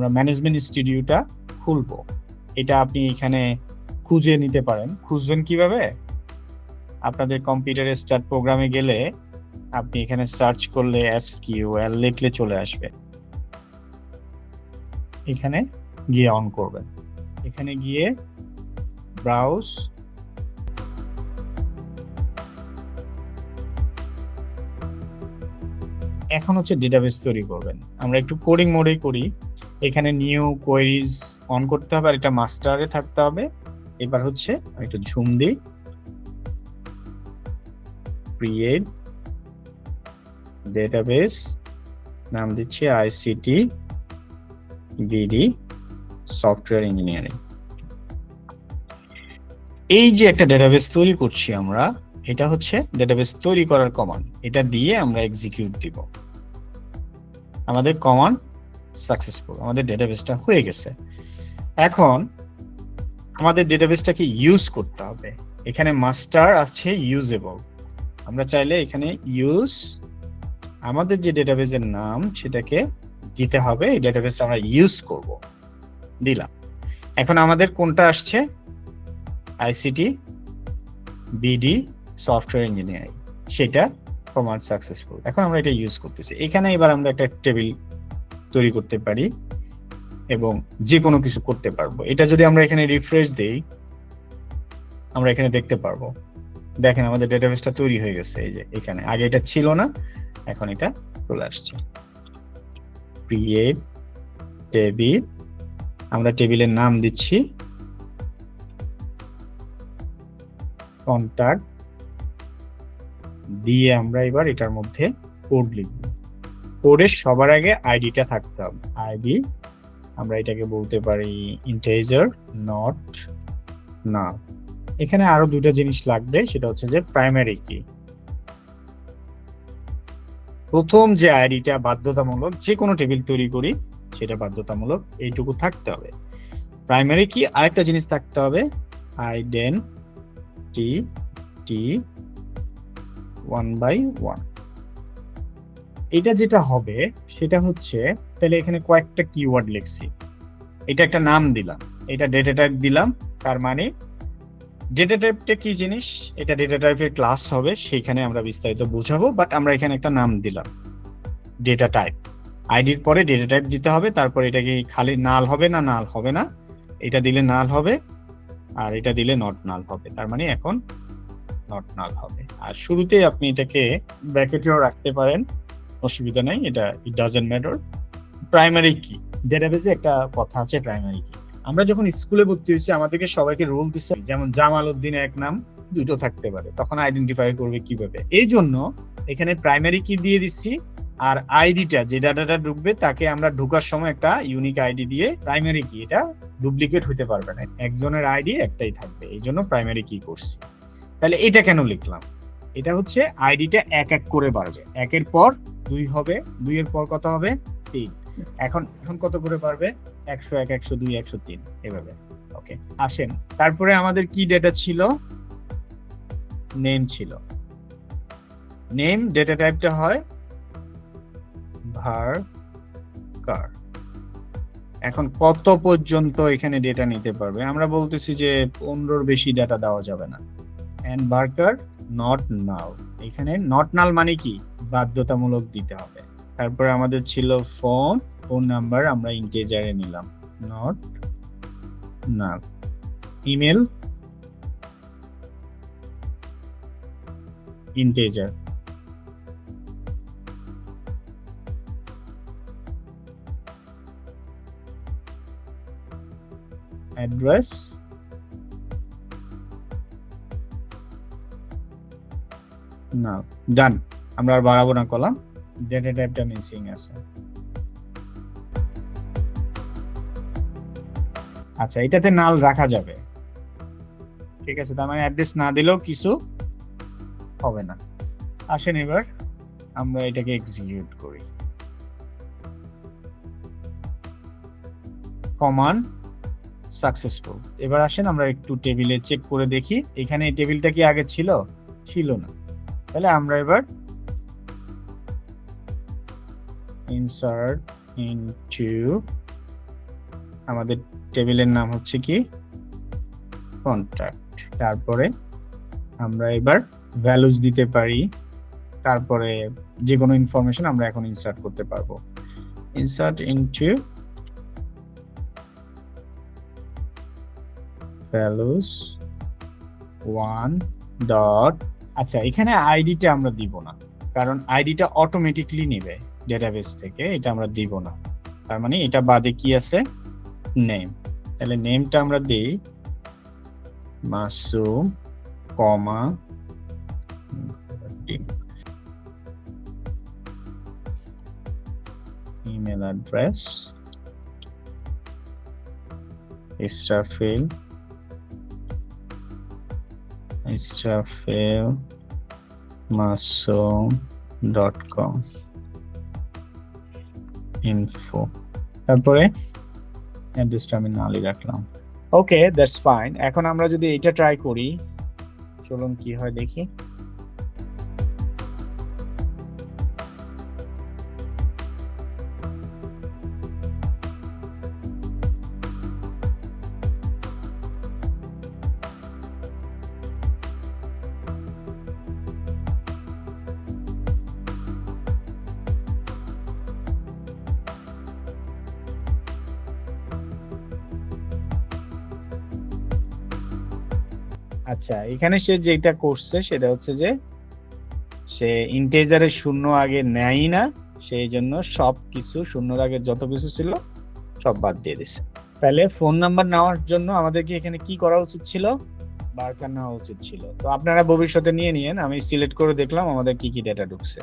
আমরা ম্যানেজমেন্ট স্টুডিওটা খুলবো। এটা আপনি এখানে খুঁজে নিতে পারেন। খুঁজবেন কীভাবে? আপনাদের কম্পিউটারে স্টার্ট প্রোগ্রামে গেলে আপনি এখানে সার্চ করলে এসকিউএল লিখলে চলে আসবে। এখানে গিয়ে অন করবেন। এখানে গিয়ে ব্রাউজ এখন হচ্ছে ডেটাবেস তৈরি করবেন। আমরা একটু কোডিং মোডেই করি। এখানে নিউ কোয়েরিজ অন করতে হবে আর এটা মাস্টারে থাকতে হবে। এবার হচ্ছে একটু ঝুম দিই। ক্রিয়েট ডেটাবেস নাম দিচ্ছি আইসিটি বিডি সফটওয়্যার ইঞ্জিনিয়ারিং এই যে একটা ডেটাবেস তৈরি করছি আমরা এটা হচ্ছে ডেটাবেস তৈরি করার কমান্ড এটা দিয়ে আমরা এক্সিকিউট দিব। আমাদের কমান্ড সাকসেসফুল আমাদের ডেটাবেসটা হয়ে গেছে। এখন আমাদের ডেটাবেসটাকে ইউজ করতে হবে। এখানে মাস্টার আছে ইউজেবল আমরা চাইলে এখানে ইউজ আমাদের যে ডেটাবেসের নাম সেটাকে দিতে হবে। এই ডেটাবেসটা আমরা ইউজ করব। দিলাম। এখন আমাদের কোনটা আসছে? আইসিটি বিডি সফটওয়্যার ইঞ্জিনিয়ারিং সেটা কমান্ড সাকসেসফুল এখন আমরা এটা ইউজ করতেছি। এখানে এবার আমরা একটা টেবিল তৈরি করতে পারি এবং যে কোনো কিছু করতে পারব। এটা যদি আমরা এখানে রিফ্রেশ দেই, আমরা এখানে দেখতে পারব। দেখেন আমাদের ডেটাবেসটা তৈরি হয়ে গেছে এই যে এখানে। আগে এটা ছিল না, এখন এটা চলে আসছে। ক্রিয়েট টেবিল আমরা টেবিলের নাম দিচ্ছি। কন্টাক্ট দিয়ে আমরা এবার এটার মধ্যে কোড লিখব। কোডের সবার আগে আইডিটা থাকতে হবে। আইডি আমরা এটাকে বলতে পারি ইন্টেজার নট না এখানে আরও দুটো জিনিস লাগবে, সেটা হচ্ছে যে প্রাইমারি কি প্রথম যে আইডিটা বাধ্যতামূলক, যে কোনো টেবিল তৈরি করি, সেটা বাধ্যতামূলক এইটুকু থাকতে হবে। প্রাইমারি কি আরেকটা জিনিস থাকতে হবে। আইডেন টি টি ওয়ান বাই ওয়ান এটা যেটা হবে, সেটা হচ্ছে, তাহলে এখানে কয়েকটা কিওয়ার্ড লিখছি। এটা একটা নাম দিলাম। এটা ডেটা টাইপ দিলাম, তার মানে ডেটা টাইপটা কি জিনিস? এটা ডেটা টাইপের ক্লাস হবে, সেইখানে আমরা বিস্তারিত বুঝাবো বাট আমরা এখানে একটা নাম দিলাম। ডেটা টাইপ আইডির পরে ডেটা টাইপ দিতে হবে, তারপর এটা কি খালি নাল হবে না নাল হবে না? এটা দিলে নাল হবে, আর এটা দিলে নট নাল হবে। তার মানে এখন নট নাল হবে। আর শুরুতে আপনি এটাকে ব্র্যাকেটেও রাখতে পারেন, অসুবিধা নাই, এটা ইট ডাজেন্ট ম্যাটার প্রাইমারি কি ডেটাবেসে একটা কথা আছে প্রাইমারি কি আমরা যখন স্কুলে ভর্তি হয়েছি, আমাদেরকে সবাইকে রোল দিচ্ছে যেমন জামাল উদ্দিন এক নাম দুটো থাকতে পারে। তখন আইডেন্টিফাই করবে কীভাবে। এই জন্য এখানে প্রাইমারি কি দিয়ে দিচ্ছি আর আইডিটা যে ডাটাটা ঢুকবে, তাকে আমরা ঢোকার সময় একটা ইউনিক আইডি দিয়ে প্রাইমারি কি এটা ডুপ্লিকেট হতে পারবে না। একজনের আইডি একটাই থাকবে। এই জন্য প্রাইমারি কি করছি। তাহলে এটা কেন লিখলাম? এটা হচ্ছে আইডিটা এক এক করে বাড়বে। একের পর দুই হবে, দুইয়ের পর কত হবে? তিন। এখন এখন কত করে পারবে একশো এক, একশো দুই, একশো তিন, এভাবে। ওকে আসেন। তারপরে আমাদের কি ডেটা ছিল? নেম ছিল। নেম ডেটা টাইপটা হয় ভার কার এখন কত পর্যন্ত এখানে ডেটা নিতে পারবে? আমরা বলতেছি যে পনেরোর বেশি ডেটা দেওয়া যাবে না। এন্ড বার্কার নট নাল এখানে নট নাল মানে কি? বাধ্যতামূলক দিতে হবে। তারপরে আমাদের ছিল ফোন ফোন নাম্বার আমরা ইন্টেজারে নিলাম। Not null email integer address না ডান আমরা আর বাড়াবো না কলাম ডেটা টাইপটা মিসিং আছে। আচ্ছা এটাতে নাল রাখা যাবে। ঠিক আছে, তার মানে অ্যাড্রেস না দিলেও কিছু হবে না। আসেন এবার, আমরা এটাকে এক্সিকিউট করি। কমান্ড সাকসেসফুল এবার আসেন, আমরা একটু টেবিলে চেক করে দেখি। এখানে এই টেবিলটা কি আগে ছিল? ছিল না। তাহলে আমরা এবার ইনসার্ট ইনটু আমাদের টেবিলের নাম হচ্ছে কি? কন্ট্রাক্ট তারপরে আমরা এবার ভ্যালুজ দিতে পারি। তারপরে যে কোনো ইনফরমেশন আমরা এখন ইনসার্ট করতে পারব। Insert into values one dot আচ্ছা এখানে আইডিটা আমরা দিব না, কারণ আইডিটা অটোমেটিকলি নেবে ডেটাবেস থেকে, এটা আমরা দিব না। তার মানে এটা বাদে কি আছে? নেম তাহলে নেমটা আমরা দেই Masum comma email address Israfil Israfil Masum dot com info তারপরে অ্যাড্রেসটা আমি নালি রাখলাম। ওকে দ্যাটস ফাইন এখন আমরা যদি এটা ট্রাই করি, চলুন কি হয় দেখি। আচ্ছা এখানে সে যেটা করছে সেটা হচ্ছে যে, সে ইন্টেজারের শূন্য আগে নেয়ই না, সেই জন্য সব কিছু শূন্যর আগে যত কিছু ছিল, সব বাদ দিয়ে দিছে। তাহলে ফোন নাম্বার নেওয়ার জন্য আমাদেরকে এখানে কি করা উচিত ছিল? বার্তা নেওয়া উচিত ছিল। তো আপনারা ভবিষ্যতে নিয়ে নিয়েন, আমি সিলেক্ট করে দেখলাম আমাদের কি কি ডেটা ঢুকছে।